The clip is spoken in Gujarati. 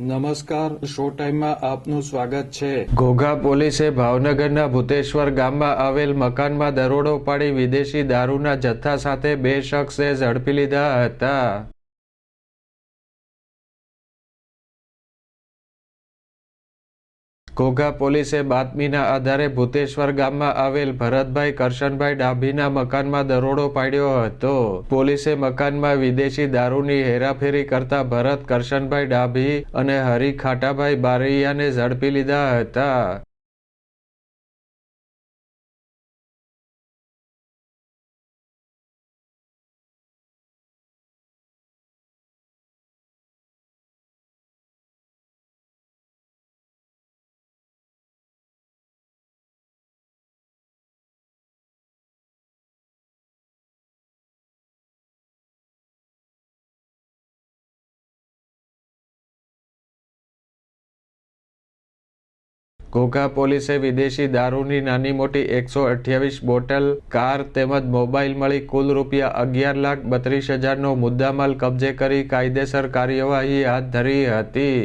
નમસ્કાર, શો ટાઈમમાં આપનું સ્વાગત છે. ઘોઘા પોલીસે ભાવનગરના ભૂતેશ્વર ગામમાં આવેલ મકાનમાં દરોડો પાડી વિદેશી દારૂના જથ્થા સાથે બે શખ્સે ઝડપી લીધા હતા. ઘોઘા પોલીસે બાતમીના આધારે ભૂતેશ્વર ગામમાં આવેલ ભરતભાઈ કરશનભાઈ ડાભીના મકાનમાં દરોડો પાડ્યો હતો. પોલીસે મકાનમાં વિદેશી દારૂની હેરાફેરી કરતા ભરત કરશનભાઈ ડાભી અને હરી ખાટાભાઈ બારૈયાને ઝડપી લીધા હતા. ઘોઘા પોલીસે વિદેશી દારૂની નાની મોટી એકસો અઠ્યાવીસ બોટલ, કાર તેમજ મોબાઈલ મળી કુલ રૂપિયા અગિયાર લાખ બત્રીસ હજારનો મુદ્દામાલ કબજે કરી કાયદેસર કાર્યવાહી હાથ ધરી હતી.